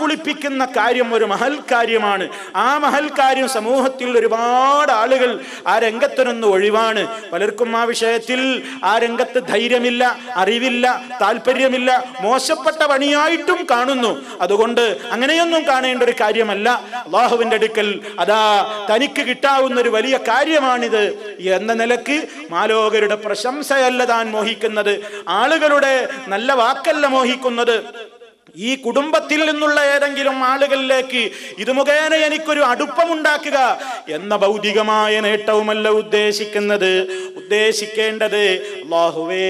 കുളിപ്പിക്കുന്ന കാര്യം ഒരു മഹൽ കാര്യമാണ്. ആ മഹൽ കാര്യം സമൂഹത്തിൽ ഒരുപാട് ആളുകൾ ആ രംഗത്തിനൊന്ന് ഒഴിവാണ്. പലർക്കും ആ വിഷയത്തിൽ ആ രംഗത്ത് ധൈര്യമില്ല അറിവില്ല താല്പര്യമില്ല മോശപ്പെട്ട പണിയായിട്ടും കാണുന്നു. അതുകൊണ്ട് അങ്ങനെയൊന്നും കാണേണ്ട ഒരു കാര്യമല്ല. അള്ളാഹുവിന്റെ അടുക്കൽ അതാ തനിക്ക് കിട്ടാവുന്ന ഒരു വലിയ കാര്യമാണിത് എന്ന നിലയ്ക്ക് മാലോകരുടെ പ്രശംസയല്ല താൻ മോഹിക്കുന്നത്. ആളുകളുടെ നല്ല വാക്കല്ല മോഹിക്കുന്നത്. ഈ കുടുംബത്തിൽ നിന്നുള്ള ഏതെങ്കിലും ആളുകളിലേക്ക് ഇത് മുഖേന എനിക്കൊരു അടുപ്പമുണ്ടാക്കുക എന്ന ഭൗതികമായ നേട്ടവുമല്ല ഉദ്ദേശിക്കുന്നത്. ഉദ്ദേശിക്കേണ്ടത് അള്ളാഹുവേ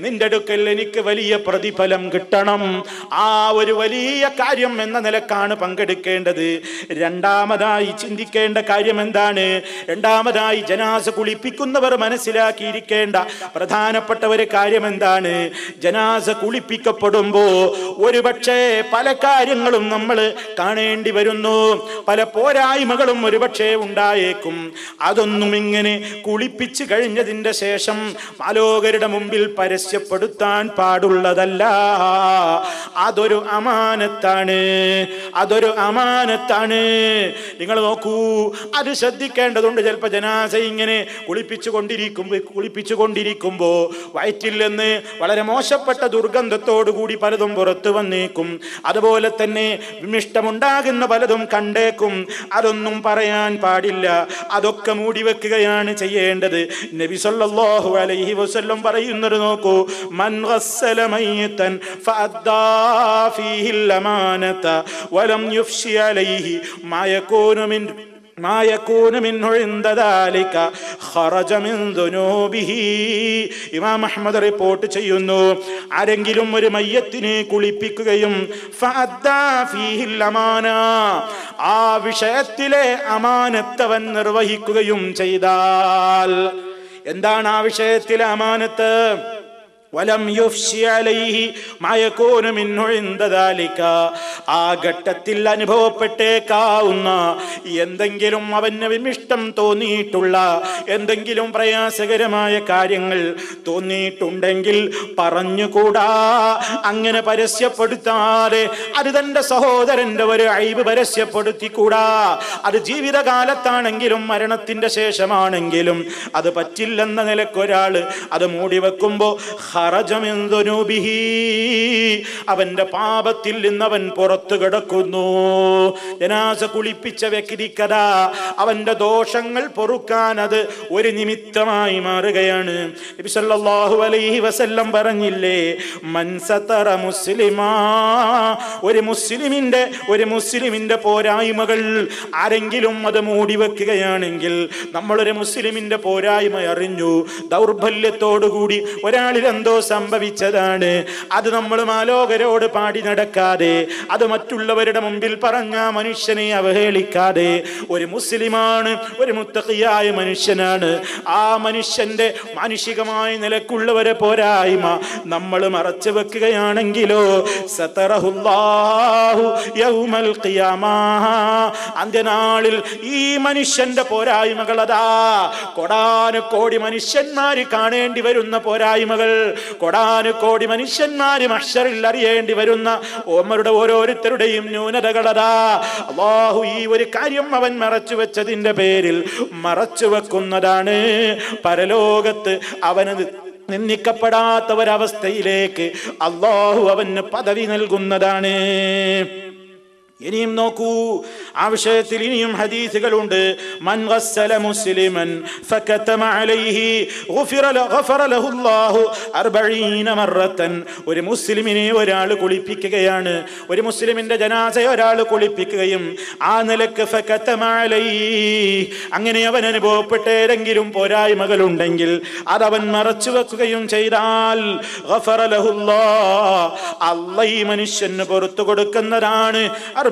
നിന്റെ അടുക്കൽ എനിക്ക് വലിയ പ്രതിഫലം കിട്ടണം. ആ ഒരു വലിയ കാര്യം എന്ന നിലക്കാണ് പങ്കെടുക്കേണ്ടത്. രണ്ടാമതായി ചിന്തിക്കേണ്ട കാര്യം എന്താണ്? രണ്ടാമതായി ജനാസ കുളിപ്പിക്കുന്നവർ മനസ്സിലാക്കിയിരിക്കേണ്ട പ്രധാനപ്പെട്ട ഒരു കാര്യം എന്താണ്? ജനാസ കുളിപ്പിക്കപ്പെടുമ്പോ ഒരുപക്ഷെ പല കാര്യങ്ങളും നമ്മൾ കാണേണ്ടി വരുന്നു. പല പോരായ്മകളും ഒരുപക്ഷെ ഉണ്ടായേക്കും. അതൊന്നും ഇങ്ങനെ കുളിപ്പിച്ച് കഴിഞ്ഞതിന്റെ ശേഷം മാലോകരുടെ മുമ്പിൽ പരസ്യപ്പെടുത്താൻ പാടുള്ളതല്ല. അതൊരു അമാനത്താണ്. അതൊരു അമാനത്താണ്. നിങ്ങൾ നോക്കൂ അത് ശ്രദ്ധിക്കേണ്ടതുണ്ട്. ചിലപ്പോൾ ജനാസ ഇങ്ങനെ കുളിപ്പിച്ചു കൊണ്ടിരിക്കുമ്പോൾ കുളിപ്പിച്ചു കൊണ്ടിരിക്കുമ്പോൾ വയറ്റിൽ നിന്ന് വളരെ മോശപ്പെട്ട ദുർഗന്ധത്തോടു കൂടി പലതും പുറത്തു വന്നേക്കും. അതുപോലെ തന്നെ വിമിഷ്ടമുണ്ടാകുന്ന പലതും കണ്ടേക്കും. അതൊന്നും പറയാൻ പാടില്ല. അതൊക്കെ മൂടി വെക്കുകയാണ് ചെയ്യേണ്ടത്. നബി സല്ലല്ലാഹു അലൈഹി വസല്ലം പറയുന്നത് നോക്കൂ. മൻ ഗസ്സല ഫഅദ്ദാ ഫീഹിൽ അമാനത വലം യുഫ്ഷി അലൈഹി മാ മിൻ ما يكون منه عند ذلك خرج من ذنوبه ഇമാം അഹ്മദ് റിപ്പോർട്ട് ചെയ്യുന്നു ആരെങ്കിലും ഒരു മയ്യത്തിനെ കുളിപ്പിക്കുകയും ഫഅദ്ദാ ഫീഹിൽ അമാന ആ വിഷയത്തിലെ അമാനത്തവൻ നിർവഹിക്കുകയും ചെയ്താൽ എന്താണ് ആ വിഷയത്തിലെ അമാനത്ത് വലം അലൈഹി മയക്കൂന ദാലിക ആ ഘട്ടത്തിൽ അനുഭവപ്പെട്ടേക്കാവുന്ന എന്തെങ്കിലും അവന് വിമിഷ്ടം തോന്നിയിട്ടുള്ള എന്തെങ്കിലും പ്രയാസകരമായ കാര്യങ്ങൾ തോന്നിയിട്ടുണ്ടെങ്കിൽ പറഞ്ഞുകൂടാ. അങ്ങനെ പരസ്യപ്പെടുത്താതെ അത് തന്റെ സഹോദരന്റെ ഒരു അഴിവ് പരസ്യപ്പെടുത്തിക്കൂടാ. അത് ജീവിതകാലത്താണെങ്കിലും മരണത്തിന്റെ ശേഷമാണെങ്കിലും അത് പറ്റില്ലെന്ന നിലക്കൊരാൾ അത് മൂടി വെക്കുമ്പോ ഹറജമെന്തൊനൂബിഹി അവന്റെ പാപത്തിൽ നിന്നവൻ പുറത്തു കിടക്കുന്നു. ജനാസ കുളിപ്പിച്ച വ്യക്തിക്കഥ അവന്റെ ദോഷങ്ങൾ പൊറുക്കാൻ അത് ഒരു നിമിത്തമായി മാറുകയാണ്. അലൈഹി വസല്ലം പറഞ്ഞില്ലേ മൻസത്തറ മുസ്ലിമാ ഒരു മുസ്ലിമിന്റെ ഒരു മുസ്ലിമിന്റെ പോരായ്മകൾ ആരെങ്കിലും അത് മൂടി വെക്കുകയാണെങ്കിൽ നമ്മളൊരു മുസ്ലിമിന്റെ പോരായ്മ അറിഞ്ഞു. ദൗർബല്യത്തോടുകൂടി ഒരാളിൽ എന്തോ സംഭവിച്ചതാണ്. അത് നമ്മൾ മാലോകരോട് പാടി നടക്കാതെ അത് മറ്റുള്ളവരുടെ മുമ്പിൽ പറഞ്ഞ മനുഷ്യനെ അവഹേളിക്കാതെ. ഒരു മുസ്ലിമാണ് ഒരു മുത്തഖിയായ മനുഷ്യനാണ്. ആ മനുഷ്യന്റെ മാനുഷികമായ നിലക്കുള്ളവരെ പോരായ്മ നമ്മൾ മറച്ചു വെക്കുകയാണെങ്കിലോ? അന്ത്യനാളിൽ ഈ മനുഷ്യന്റെ പോരായ്മകൾ അതാ. കൊടാനു കോടി മനുഷ്യന്മാര് കാണേണ്ടി വരുന്ന പോരായ്മകൾ. കൊടാനുകോടി മനുഷ്യന്മാര് മഷറിൽ അറിയേണ്ടി വരുന്ന ഓമരുടെ ഓരോരുത്തരുടെയും ന്യൂനതകളതാ. അള്ളാഹു ഈ ഒരു കാര്യം അവൻ മറച്ചു വെച്ചതിന്റെ പേരിൽ മറച്ചു വെക്കുന്നതാണ്. പരലോകത്ത് അവനത് നിന്ദിക്കപ്പെടാത്ത ഒരവസ്ഥയിലേക്ക് അള്ളാഹു അവന് പദവി നൽകുന്നതാണ്. ഇനിയും നോക്കൂ. ആ വിഷയത്തിൽ ഇനിയും ഹദീസുകളുണ്ട്. മൻ ഗസ്സല മുസ്ലിമൻ ഫകതമ അലൈഹി ഗുഫിറ ഗഫറ ലഹു അല്ലാഹു അർബഈന മറത്തൻ. ഒരു മുസ്ലിമിനെ ഒരാൾ കുളിപ്പിക്കുകയാണ്. ഒരു മുസ്ലിമിന്റെ ജനാസ ഒരാൾ കുളിപ്പിക്കുകയും ആ നിലയ്ക്ക് ഫകതമ അലൈഹി. അങ്ങനെ അവൻ അനുഭവപ്പെട്ട ഏതെങ്കിലും ഉണ്ടെങ്കിൽ അതവൻ മറച്ചു വെക്കുകയും ചെയ്താൽ ഗഫറ ലഹുല്ലാഹ് അല്ല ഈ മനുഷ്യന് പുറത്തു കൊടുക്കുന്നതാണ്. അർബഴീന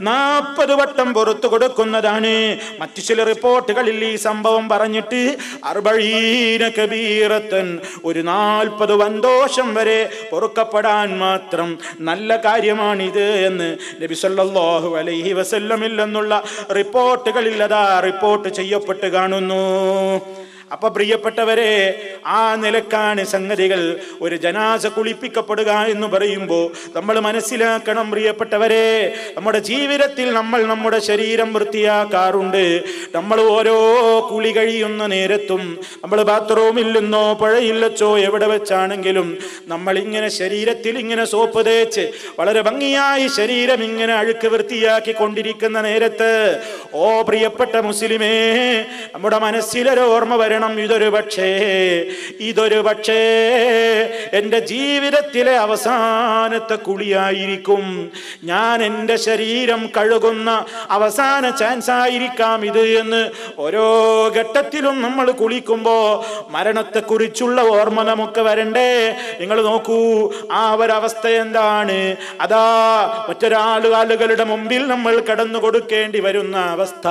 നാൽപ്പത് വട്ടം പുറത്തു കൊടുക്കുന്നതാണ്. മറ്റു ചില റിപ്പോർട്ടുകളിൽ ഈ സംഭവം പറഞ്ഞിട്ട് അർബഴീന കബീറത്തൻ ഒരു നാൽപ്പത് വന്തോഷം വരെ പൊറുക്കപ്പെടാൻ മാത്രം നല്ല കാര്യമാണിത് എന്ന് നബി സല്ലല്ലാഹു അലൈഹി വസല്ലമില്ലെന്നുള്ള റിപ്പോർട്ടുകളിൽ അതാ റിപ്പോർട്ട് ചെയ്യപ്പെട്ട് കാണുന്നു. അപ്പൊ പ്രിയപ്പെട്ടവരെ ആ നിലക്കാണ് സംഗതികൾ. ഒരു ജനാസ കുളിപ്പിക്കപ്പെടുക എന്ന് പറയുമ്പോൾ നമ്മൾ മനസ്സിലാക്കണം പ്രിയപ്പെട്ടവരെ നമ്മുടെ ജീവിതത്തിൽ നമ്മൾ നമ്മുടെ ശരീരം വൃത്തിയാക്കാറുണ്ട്. നമ്മൾ ഓരോ കുളി കഴിയുന്ന നേരത്തും നമ്മൾ ബാത്റൂമിൽ നിന്നോ പുഴയില്ലച്ചോ എവിടെ വെച്ചാണെങ്കിലും നമ്മൾ ഇങ്ങനെ ശരീരത്തിൽ ഇങ്ങനെ സോപ്പ് തേച്ച് വളരെ ഭംഗിയായി ശരീരം ഇങ്ങനെ അഴുക്ക് വൃത്തിയാക്കി കൊണ്ടിരിക്കുന്ന നേരത്ത് ഓ പ്രിയപ്പെട്ട മുസ്ലിമേ നമ്മുടെ മനസ്സിലൊരു ഓർമ്മ വരണം. ഇതൊരു പക്ഷേ ഇതൊരു പക്ഷേ എന്റെ ജീവിതത്തിലെ അവസാനത്തെ കുളിയായിരിക്കും. ഞാൻ എന്റെ ശരീരം കഴുകുന്ന അവസാന ചാൻസ് ആയിരിക്കാം ഇത് എന്ന് ഓരോ ഘട്ടത്തിലും നമ്മൾ കുളിക്കുമ്പോൾ മരണത്തെക്കുറിച്ചുള്ള ഓർമ്മ നമുക്ക് വരണ്ടേ? നിങ്ങൾ നോക്കൂ ആ ഒരവസ്ഥ എന്താണ്? അതാ മറ്റൊരാൾ ആളുകളുടെ മുമ്പിൽ നമ്മൾ കടന്നു കൊടുക്കേണ്ടി വരുന്ന അവസ്ഥ.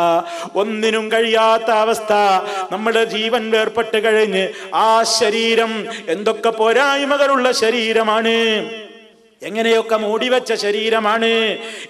ഒന്നിനും കഴിയാത്ത അവസ്ഥ. നമ്മുടെ ജീവൻ വേർപെട്ട് കഴിഞ്ഞ് ആ ശരീരം എന്തൊക്കെ പോരായ്മകളുള്ള ശരീരമാണ്? എങ്ങനെയൊക്കെ മൂടിവെച്ച ശരീരമാണ്?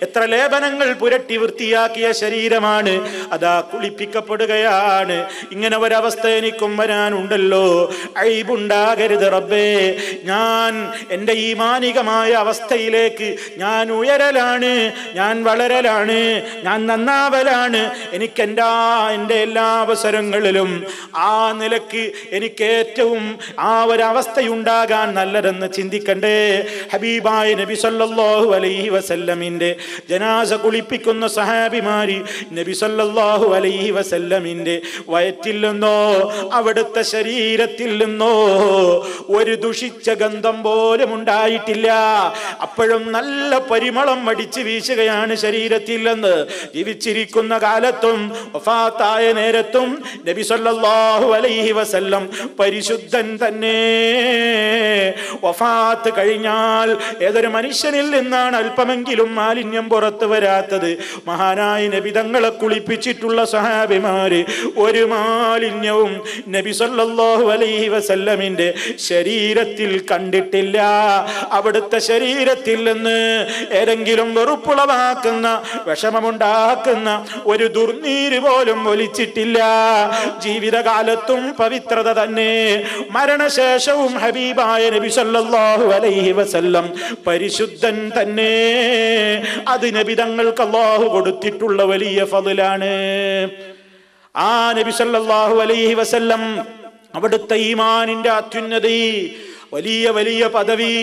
എത്ര ലേപനങ്ങൾ പുരട്ടി വൃത്തിയാക്കിയ ശരീരമാണ്? അതാ കുളിപ്പിക്കപ്പെടുകയാണ്. ഇങ്ങനെ ഒരവസ്ഥ എനിക്കും വരാനുണ്ടല്ലോ. അഴിവുണ്ടാകരുത് റബ്ബേ. ഞാൻ എന്റെ ഈ മാനികമായ അവസ്ഥയിലേക്ക് ഞാൻ ഉയരലാണ്. ഞാൻ വളരലാണ്. ഞാൻ നന്നാവലാണ്. എനിക്ക് എന്റെ എല്ലാ അവസരങ്ങളിലും ആ നിലയ്ക്ക് എനിക്ക് ഏറ്റവും ആ ഒരവസ്ഥയുണ്ടാകാൻ നല്ലതെന്ന് ചിന്തിക്കണ്ടേ? ഹബീബായ നബി സല്ലല്ലാഹു അലൈഹി വസല്ലമിന്റെ ജനാസ കുളിപ്പിക്കുന്ന സഹാബിമാരി നബി സല്ലല്ലാഹു അലൈഹി വസല്ലമിന്റെ വയറ്റിൽ നിന്നോ അവിടുത്തെ ശരീരത്തിൽ നിന്നോ ഒരു ദുഷിച്ച ഗന്ധം പോലും ഉണ്ടായിട്ടില്ല. അപ്പോഴും നല്ല പരിമളം അടിച്ചു വീശുകയാണ് ശരീരത്തിൽ നിന്ന് ജീവിച്ചിരിക്കുന്ന കാലത്തും വഫാത്തായ നേരത്തും നബി സല്ലല്ലാഹു അലൈഹി വസല്ലം പരിശുദ്ധൻ തന്നെ വഫാത്ത് കഴിഞ്ഞാൽ ഏതൊരു മനുഷ്യനിൽ നിന്നാണ് അല്പമെങ്കിലും മാലിന്യം പുറത്തു വരാത്തത്? മഹാനായ നബി തങ്ങളെ കുളിപ്പിച്ചിട്ടുള്ള സഹാബിമാര് ഒരു മാലിന്യവും നബി സല്ലല്ലാഹു അലൈഹി വസല്ലമിന്റെ ശരീരത്തിൽ കണ്ടിട്ടില്ല. അവിടുത്തെ ശരീരത്തിൽ നിന്ന് ഏതെങ്കിലും വെറുപ്പുളവാക്കുന്ന വിഷമമുണ്ടാക്കുന്ന ഒരു ദുർനീര് പോലും ഒലിച്ചിട്ടില്ല. ജീവിതകാലത്തും പവിത്രത തന്നെ. മരണശേഷവും ഹബീബായ നബി സല്ലല്ലാഹു അലൈഹി വസല്ലം പരിശുദ്ധൻ തന്നെ. അത് നബി തങ്ങൾക്ക് അള്ളാഹു കൊടുത്തിട്ടുള്ള വലിയ ഫതിലാണ്. ആ നബി സല്ലല്ലാഹു അലൈഹി വസല്ലം അവിടുത്തെ ഈമാനിന്റെ അത്യുന്നതി വലിയ വലിയ പദവി.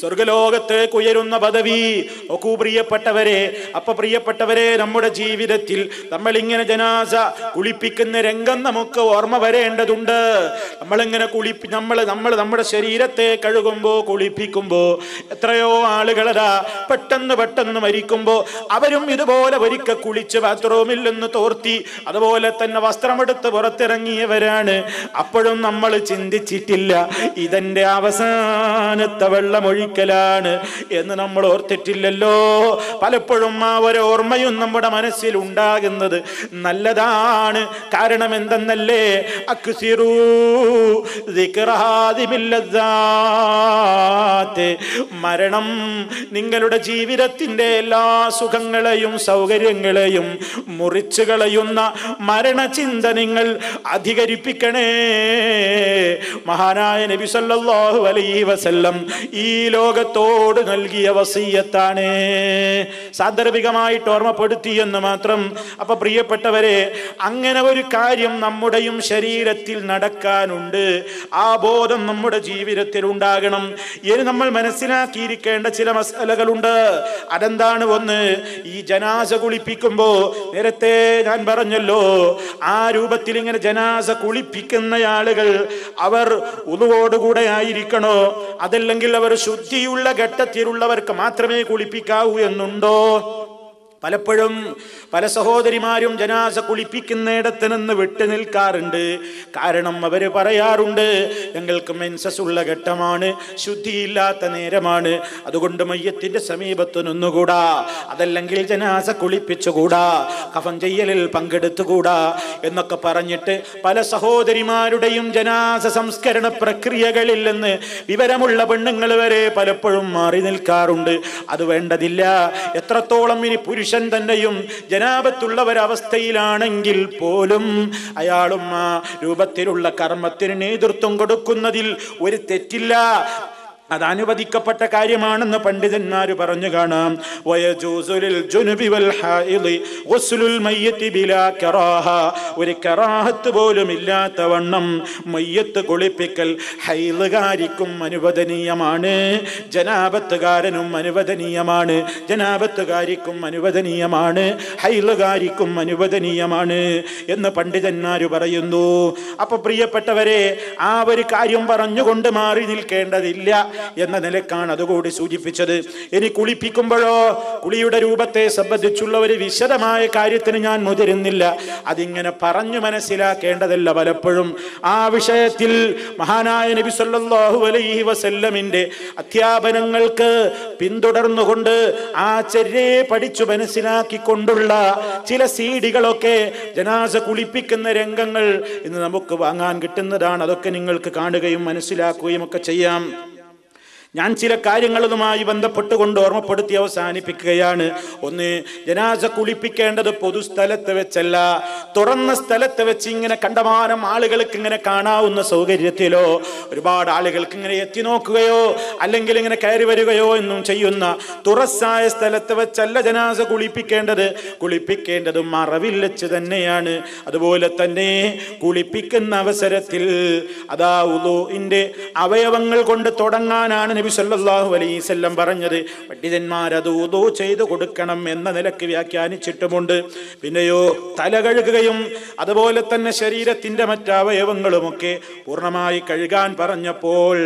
സ്വർഗലോകത്തേക്ക് ഉയരുന്ന പദവി. നോക്കൂ പ്രിയപ്പെട്ടവരെ അപ്പൊ പ്രിയപ്പെട്ടവരെ നമ്മുടെ ജീവിതത്തിൽ നമ്മൾ ഇങ്ങനെ ജനാസ കുളിപ്പിക്കുന്ന രംഗം നമുക്ക് ഓർമ്മ വരേണ്ടതുണ്ട്. നമ്മളിങ്ങനെ കുളിപ്പി നമ്മൾ നമ്മൾ നമ്മുടെ ശരീരത്തെ കഴുകുമ്പോ കുളിപ്പിക്കുമ്പോ എത്രയോ ആളുകളതാ പെട്ടെന്ന് പെട്ടെന്ന് മരിക്കുമ്പോ അവരും ഇതുപോലെ ഒരിക്കൽ കുളിച്ച് ബാത്റൂമിൽ നിന്ന് തോർത്തി അതുപോലെ തന്നെ വസ്ത്രമെടുത്ത് പുറത്തിറങ്ങിയവരാണ്. അപ്പോഴും നമ്മൾ ചിന്തിച്ചിട്ടില്ല ഇതെന്റെ അവസാനത്തെ വെള്ളമൊഴിക്കലാണ് എന്ന് നമ്മൾ ഓർത്തിട്ടില്ലല്ലോ. പലപ്പോഴും ആ ഒരു ഓർമ്മയും നമ്മുടെ മനസ്സിൽ ഉണ്ടാകുന്നത് നല്ലതാണ്. കാരണം എന്തെന്നല്ലേ. മരണം നിങ്ങളുടെ ജീവിതത്തിന്റെ എല്ലാ സുഖങ്ങളെയും സൗകര്യങ്ങളെയും മുറിച്ചു കളയുന്ന മരണചിന്ത നിങ്ങൾ അധികരിപ്പിക്കണേ. മഹാനായ നബി സല്ലല്ലാഹു അലൈഹി വസല്ലം ഈ ലോകത്തോട് നൽകിയ വസീയത്താണ്. സാന്ദർഭികമായിട്ട് ഓർമ്മപ്പെടുത്തി എന്ന് മാത്രം. അപ്പൊ പ്രിയപ്പെട്ടവരെ അങ്ങനെ ഒരു കാര്യം നമ്മുടെയും ശരീരത്തിൽ നടക്കാനുണ്ട്. ആ ബോധം നമ്മുടെ ജീവിതത്തിൽ ഉണ്ടാകണം ഇനി നമ്മൾ മനസ്സിലാക്കിയിരിക്കേണ്ട ചില മസാലകളുണ്ട്. അതെന്താണ് ഒന്ന്? ഈ ജനാസ കുളിപ്പിക്കുമ്പോ നേരത്തെ ഞാൻ പറഞ്ഞല്ലോ ആ രൂപത്തിൽ ഇങ്ങനെ ജനാസ കുളിപ്പിക്കുന്ന ആളുകൾ അവർ ഉതുവോടുകൂടെ ആയിരിക്കണോ. അതല്ലെങ്കിൽ അവർ ശുദ്ധിയുള്ള ഘട്ടത്തിലുള്ളവർക്ക് മാത്രമേ കുളിപ്പിക്കാവൂ എന്നുണ്ടോ? പലപ്പോഴും പല സഹോദരിമാരും ജനാസ കുളിപ്പിക്കുന്നിടത്ത് നിന്ന് വിട്ടു നിൽക്കാറുണ്ട്. കാരണം അവർ പറയാറുണ്ട് ഞങ്ങൾക്ക് മെൻസസ് ഉള്ള ഘട്ടമാണ് ശുദ്ധിയില്ലാത്ത നേരമാണ്. അതുകൊണ്ട് മയ്യത്തിന്റെ സമീപത്ത് നിന്നുകൂടാ. അതല്ലെങ്കിൽ ജനാസ കുളിപ്പിച്ചുകൂടാ. കഫം ചെയ്യലിൽ പങ്കെടുത്തുകൂടാ. എന്നൊക്കെ പറഞ്ഞിട്ട് പല സഹോദരിമാരുടെയും ജനാസ സംസ്കരണ പ്രക്രിയകളിൽ നിന്ന് വിവരമുള്ള പെണ്ണുങ്ങൾ വരെ പലപ്പോഴും മാറി നിൽക്കാറുണ്ട്. അത് വേണ്ടതില്ല. എത്രത്തോളം ഇനി പുരുഷ പുരുഷൻ തന്നെയും ജനാപത്തുള്ള ഒരവസ്ഥയിലാണെങ്കിൽ പോലും അയാളും ആ രൂപത്തിലുള്ള കർമ്മത്തിന് നേതൃത്വം കൊടുക്കുന്നതിൽ ഒരു തെറ്റില്ല. അത് അനുവദിക്കപ്പെട്ട കാര്യമാണെന്ന് പണ്ഡിതന്മാർ പറഞ്ഞു കാണാം. ഒരു കറാഹത്ത് പോലും ഇല്ലാത്ത വണ്ണം മയ്യത്ത് കുളിപ്പിക്കൽ ഹൈലുകാരിക്കും അനുവദനീയമാണ്. ജനാപത്തുകാരനും അനുവദനീയമാണ്. ജനാപത്തുകാരിക്കും അനുവദനീയമാണ്. ഹൈലുകാരിക്കും അനുവദനീയമാണ് എന്ന് പണ്ഡിതന്മാർ പറയുന്നു. അപ്പൊ പ്രിയപ്പെട്ടവരെ ആ ഒരു കാര്യം പറഞ്ഞുകൊണ്ട് മാറി നിൽക്കേണ്ടതില്ല. എന്ന നിലക്കാണ് അതുകൂടി സൂചിപ്പിച്ചത്. ഇനി കുളിപ്പിക്കുമ്പോഴോ കുളിയുടെ രൂപത്തെ സംബന്ധിച്ചുള്ള ഒരു വിശദമായ കാര്യത്തിന് ഞാൻ മുതിരുന്നില്ല. അതിങ്ങനെ പറഞ്ഞു മനസ്സിലാക്കേണ്ടതല്ല പലപ്പോഴും. ആ വിഷയത്തിൽ മഹാനായ നബി സല്ലാഹു അലൈഹി വസല്ലമിന്റെ അധ്യാപനങ്ങൾക്ക് പിന്തുടർന്നുകൊണ്ട് ആ ചെറിയ പഠിച്ചു മനസ്സിലാക്കിക്കൊണ്ടുള്ള ചില സീഡികളൊക്കെ ജനാസ കുളിപ്പിക്കുന്ന രംഗങ്ങൾ ഇന്ന് നമുക്ക് വാങ്ങാൻ കിട്ടുന്നതാണ്. അതൊക്കെ നിങ്ങൾക്ക് കാണുകയും മനസ്സിലാക്കുകയും ഒക്കെ ചെയ്യാം. ഞാൻ ചില കാര്യങ്ങളുമായി ബന്ധപ്പെട്ടുകൊണ്ട് ഓർമ്മപ്പെടുത്തി അവസാനിപ്പിക്കുകയാണ്. ഒന്ന് ജനാസ കുളിപ്പിക്കേണ്ടത് പൊതുസ്ഥലത്ത് വെച്ചല്ല. തുറന്ന സ്ഥലത്ത് വെച്ച് ഇങ്ങനെ കണ്ടമാനം ആളുകൾക്ക് ഇങ്ങനെ കാണാവുന്ന സൗകര്യത്തിലോ ഒരുപാട് ആളുകൾക്ക് ഇങ്ങനെ എത്തി നോക്കുകയോ അല്ലെങ്കിൽ ഇങ്ങനെ കയറി വരികയോ എന്നും ചെയ്യുന്ന തുറസ്സായ സ്ഥലത്ത് വെച്ചല്ല ജനാസ കുളിപ്പിക്കേണ്ടത്. കുളിപ്പിക്കേണ്ടത് മറവിൽ വെച്ച് തന്നെയാണ്. അതുപോലെ തന്നെ കുളിപ്പിക്കുന്ന അവസരത്തിൽ അതാ ഉദോഇന്റെ അവയവങ്ങൾ കൊണ്ട് തുടങ്ങാനാണ് നബി സല്ലല്ലാഹു അലൈഹി വസല്ലം പറഞ്ഞത് പണ്ഡിതന്മാർ അത് ഉദോ ചെയ്തു കൊടുക്കണം എന്ന നിലയ്ക്ക് വ്യാഖ്യാനിച്ചിട്ടുമുണ്ട്. പിന്നെയോ തല കഴുകുകയും അതുപോലെ തന്നെ ശരീരത്തിന്റെ മറ്റവയവങ്ങളുമൊക്കെ പൂർണമായി കഴുകാൻ പറഞ്ഞപ്പോൾ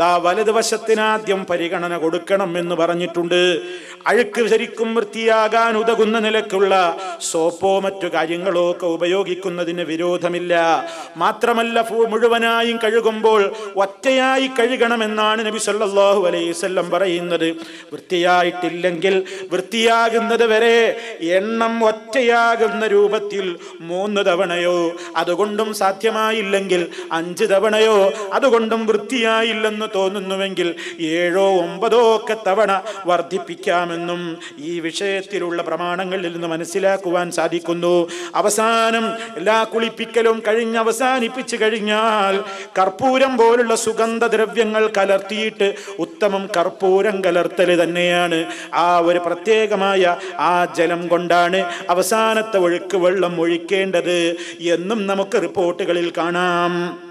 ദാ വലതുവശത്തിനാദ്യം പരിഗണന കൊടുക്കണം എന്ന് പറഞ്ഞിട്ടുണ്ട്. അഴുക്ക് ശരിക്കും വൃത്തിയാകാൻ ഉതകുന്ന നിലക്കുള്ള സോപ്പോ മറ്റു കാര്യങ്ങളോ ഒക്കെ ഉപയോഗിക്കുന്നതിന് വിരോധമില്ല. മാത്രമല്ല മുഴുവനായും കഴുകുമ്പോൾ ഒറ്റയായി കഴുകണമെന്നാണ് നബി സല്ലല്ലാഹു അലൈഹി വസല്ലം പറയുന്നത് വൃത്തിയായിട്ടില്ലെങ്കിൽ വൃത്തിയാകുന്നത് വരെ എണ്ണം ഒറ്റയാകുന്ന രൂപത്തിൽ മൂന്ന് തവണയോ അതുകൊണ്ടും സാധ്യമായില്ലെങ്കിൽ അഞ്ച് തവണയോ അതുകൊണ്ടും വൃത്തിയായില്ലെന്ന് തോന്നുന്നുവെങ്കിൽ ഏഴോ ഒമ്പതോ ഒക്കെ തവണ വർദ്ധിപ്പിക്കാമെന്നും ഈ വിഷയത്തിലുള്ള പ്രമാണങ്ങളിൽ നിന്ന് മനസ്സിലാക്കുവാൻ സാധിക്കുന്നു. അവസാനം എല്ലാ കുളിപ്പിക്കലും കഴിഞ്ഞ് അവസാനിപ്പിച്ചു കഴിഞ്ഞാൽ കർപ്പൂരം പോലുള്ള സുഗന്ധദ്രവ്യങ്ങൾ കലർത്തിയിട്ട് ഉത്തമം കർപ്പൂരം കലർത്തൽ തന്നെയാണ്. ആ ഒരു പ്രത്യേകമായ ആ ജലം കൊണ്ടാണ് അവസാനത്തെ ഒഴുക്ക് വെള്ളം ഒഴിക്കേണ്ടത് എന്നും നമുക്ക് റിപ്പോർട്ടുകളിൽ കാണാം.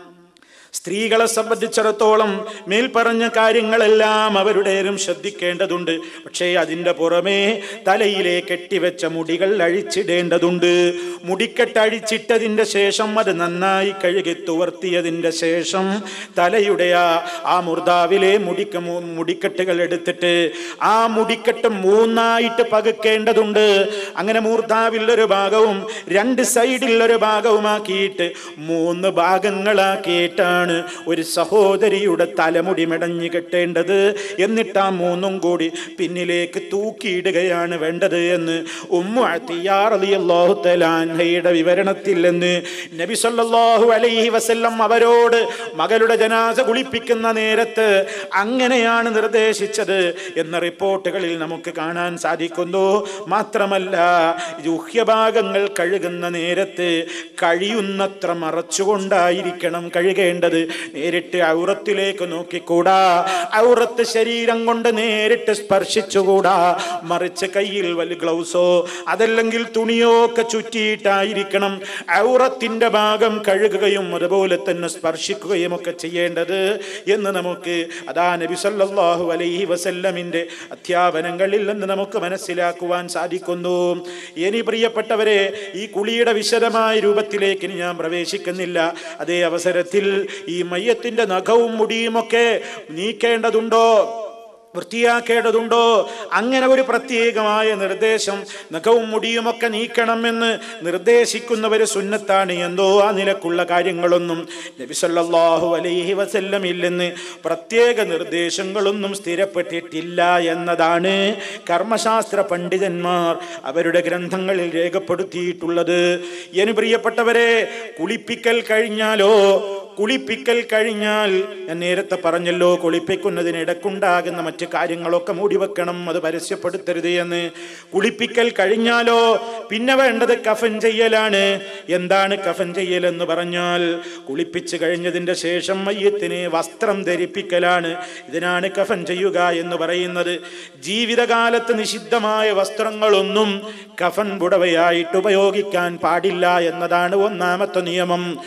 സ്ത്രീകളെ സംബന്ധിച്ചിടത്തോളം മേൽപ്പറഞ്ഞ കാര്യങ്ങളെല്ലാം അവരുടേരും ശ്രദ്ധിക്കേണ്ടതുണ്ട്. പക്ഷേ അതിന്റെ പുറമേ തലയിലെ കെട്ടിവെച്ച മുടികൾ അഴിച്ചിടേണ്ടതുണ്ട്. മുടിക്കെട്ടഴിച്ചിട്ടതിന്റെ ശേഷം അത് നന്നായി കഴുകി തുവർത്തിയതിന്റെ ശേഷം തലയുടെ ആ ആ മുർദാവിലെ മുടിക്ക് മുടിക്കെട്ടുകൾ എടുത്തിട്ട് ആ മുടിക്കെട്ട് മൂന്നായിട്ട് പകുക്കേണ്ടതുണ്ട്. അങ്ങനെ മൂർധാവിൽ ഒരു ഭാഗവും രണ്ട് സൈഡിൽ ഒരു ഭാഗവുമാക്കിയിട്ട് മൂന്ന് ഭാഗങ്ങളാക്കിയിട്ടാണ് ഒരു സഹോദരിയുടെ തലമുടി മെടഞ്ഞു കെട്ടേണ്ടത് എന്നിട്ട് ആ മൂന്നും കൂടി പിന്നിലേക്ക് തൂക്കിയിടുകയാണ് വേണ്ടത് എന്ന് ഉമ്മു അത്തിയാറിയാഹു തലാൻഹയുടെ വിവരണത്തിൽ എന്ന് നബി സല്ലല്ലാഹു അലൈഹി വസല്ലം അവരോട് മകളുടെ ജനാസ കുളിപ്പിക്കുന്ന നേരത്ത് അങ്ങനെയാണ് നിർദ്ദേശിച്ചത് എന്ന റിപ്പോർട്ടുകളിൽ നമുക്ക് കാണാൻ സാധിക്കുന്നു. മാത്രമല്ല ഗുഹ്യഭാഗങ്ങൾ കഴുകുന്ന നേരത്ത് കഴിയുന്നത്ര മറച്ചുകൊണ്ടായിരിക്കണം കഴുകേണ്ടത്. നേരിട്ട് ഔറത്തിലേക്ക് നോക്കിക്കൂടാ. ഔറത്ത് ശരീരം കൊണ്ട് നേരിട്ട് സ്പർശിച്ചുകൂടാ. മറിച്ച് കയ്യിൽ വലിയ ഗ്ലൗസോ അതല്ലെങ്കിൽ തുണിയോ ഒക്കെ ചുറ്റിയിട്ടായിരിക്കണം ഔറത്തിന്റെ ഭാഗം കഴുകുകയും അതുപോലെ തന്നെ സ്പർശിക്കുകയും ഒക്കെ ചെയ്യേണ്ടത് എന്ന് നമുക്ക് അതാ നബി സല്ലാഹു അലൈഹി വസല്ലമിന്റെ അധ്യാപനങ്ങളിൽ നിന്ന് നമുക്ക് മനസ്സിലാക്കുവാൻ സാധിക്കുന്നു. ഇനി പ്രിയപ്പെട്ടവരെ ഈ കുളിയുടെ വിശദമായ രൂപത്തിലേക്ക് ഞാൻ പ്രവേശിക്കുന്നില്ല. അതേ അവസരത്തിൽ ഈ മയ്യത്തിന്റെ നഖവും മുടിയുമൊക്കെ നീക്കേണ്ടതുണ്ടോ? വൃത്തിയാക്കേണ്ടതുണ്ടോ? അങ്ങനെ ഒരു പ്രത്യേകമായ നിർദ്ദേശം നഖവും മുടിയുമൊക്കെ നീക്കണമെന്ന് നിർദ്ദേശിക്കുന്നവര് സുന്നത്താണ്. എന്തോ ആ നിലക്കുള്ള കാര്യങ്ങളൊന്നും നബിസല്ലാഹു അലൈഹി വസല്ലം ഇല്ലെന്ന് പ്രത്യേക നിർദ്ദേശങ്ങളൊന്നും സ്ഥിരപ്പെട്ടിട്ടില്ല എന്നതാണ് കർമ്മശാസ്ത്ര പണ്ഡിതന്മാർ അവരുടെ ഗ്രന്ഥങ്ങളിൽ രേഖപ്പെടുത്തിയിട്ടുള്ളത്. ഇനി പ്രിയപ്പെട്ടവരെ കുളിപ്പിക്കൽ കഴിഞ്ഞാലോ കുളിപ്പിക്കൽ കഴിഞ്ഞാൽ ഞാൻ നേരത്തെ പറഞ്ഞല്ലോ കുളിപ്പിക്കുന്നതിന് ഇടക്കുണ്ടാകുന്ന മറ്റ് കാര്യങ്ങളൊക്കെ മൂടി വെക്കണം അത് പരസ്യപ്പെടുത്തരുത് എന്ന്. കുളിപ്പിക്കൽ കഴിഞ്ഞാലോ പിന്നെ വേണ്ടത് കഫൻ ചെയ്യലാണ്. എന്താണ് കഫൻ ചെയ്യൽ എന്ന് പറഞ്ഞാൽ കുളിപ്പിച്ച് കഴിഞ്ഞതിന്റെ ശേഷം മയ്യത്തിന് വസ്ത്രം ധരിപ്പിക്കലാണ്. ഇതിനാണ് കഫൻ ചെയ്യുക എന്ന് പറയുന്നത്. ജീവിതകാലത്ത് നിഷിദ്ധമായ വസ്ത്രങ്ങളൊന്നും കഫൻ പുടവയായിട്ട് ഉപയോഗിക്കാൻ പാടില്ല എന്നതാണ് ഒന്നാമത്തെ നിയമം.